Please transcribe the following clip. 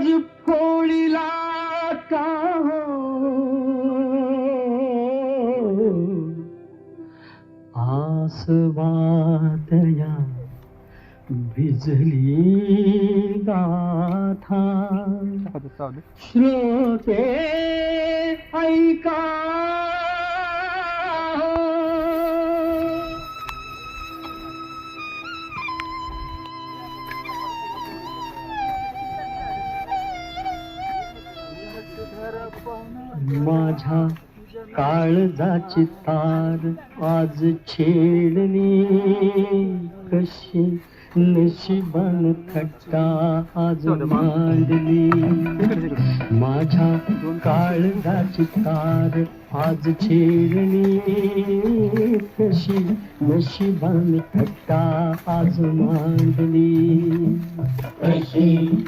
आज फोळीला का आसवातया भिजली गाथा. श्रोते ऐका. माझ्या काळजाची तार आज छेडली. कशी नशिबान थट्टा आज मांडली. माझ्या काळजाची तार आज छेडली. कशी नशिबान थट्टा आज मांडली. कशी